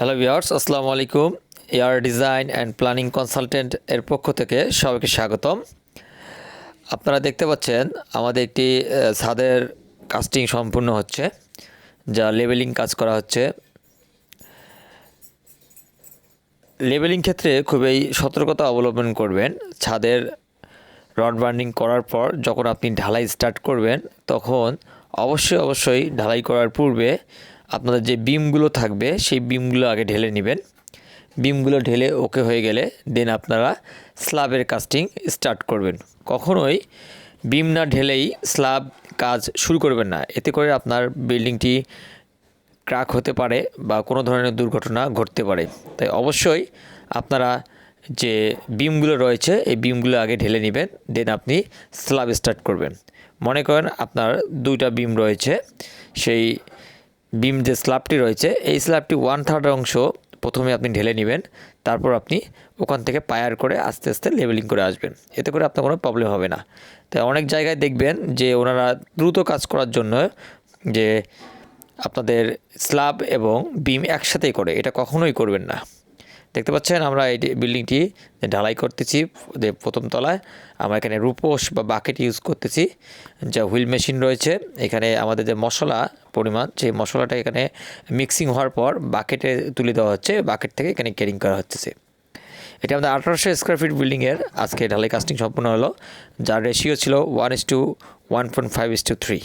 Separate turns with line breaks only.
Hello viewers আসসালামু আলাইকুম air design and planning consultant এর পক্ষ থেকে সবাইকে স্বাগতম। আপনারা দেখতে পাচ্ছেন, আমাদের একটি ছাদের কাস্টিং সম্পূর্ণ হচ্ছে, যা লেবেলিং কাজ করা হচ্ছে। লেবেলিং ক্ষেত্রে খুবই সতর্কতা অবলম্বন করবেন। ছাদের রড বার্নিং করার পর যখন আপনি ঢালাই স্টার্ট করবেন, তখন অবশ্যই অবশ্যই ঢালাই করার পূর্বে আপনাদের যে বিমগুলো থাকবে, সেই বিমগুলো আগে ঢেলে নেবেন। বিমগুলো ঢেলে ওকে হয়ে গেলে দেন আপনারা স্ল্যাবের কাস্টিং স্টার্ট করবেন। কখনোই বিম না ঢেলেই স্ল্যাব কাজ শুরু করবেন না। এতে করে আপনার বিল্ডিংটি ক্রাক হতে পারে বা কোনো ধরনের দুর্ঘটনা ঘটতে পারে। তাই অবশ্যই আপনারা যে বিমগুলো রয়েছে, এই বিমগুলো আগে ঢেলে নেবেন, দেন আপনি স্ল্যাব স্টার্ট করবেন। মনে করেন আপনার দুইটা বিম রয়েছে, সেই বিম যে স্ল্যাবটি রয়েছে, এই স্ল্যাবটি ওয়ান থার্ড অংশ প্রথমে আপনি ঢেলে নেবেন, তারপর আপনি ওখান থেকে পায়ার করে আস্তে আস্তে লেভেলিং করে আসবেন। এতে করে আপনার কোনো প্রবলেম হবে না। তাই অনেক জায়গায় দেখবেন যে ওনারা দ্রুত কাজ করার জন্য যে আপনাদের স্ল্যাব এবং বিম একসাথেই করে, এটা কখনোই করবেন না। দেখতে পাচ্ছেন আমরা এই বিল্ডিংটি ঢালাই করতেছি, যে প্রথম তলায়। আমরা এখানে রূপোস বা বাকেট ইউজ করতেছি, যা হুইল মেশিন রয়েছে। এখানে আমাদের যে মশলা পরিমাণ, সেই মশলাটা এখানে মিক্সিং হওয়ার পর বাকেটে তুলে দেওয়া হচ্ছে, বাকেট থেকে এখানে ক্যারিং করা হচ্ছে। এটা আমাদের আঠারোশো স্কোয়ার ফিট বিল্ডিংয়ের আজকে ঢালাই কাস্টিং সম্পূর্ণ হলো, যার রেশিও ছিল one is to one point five is to three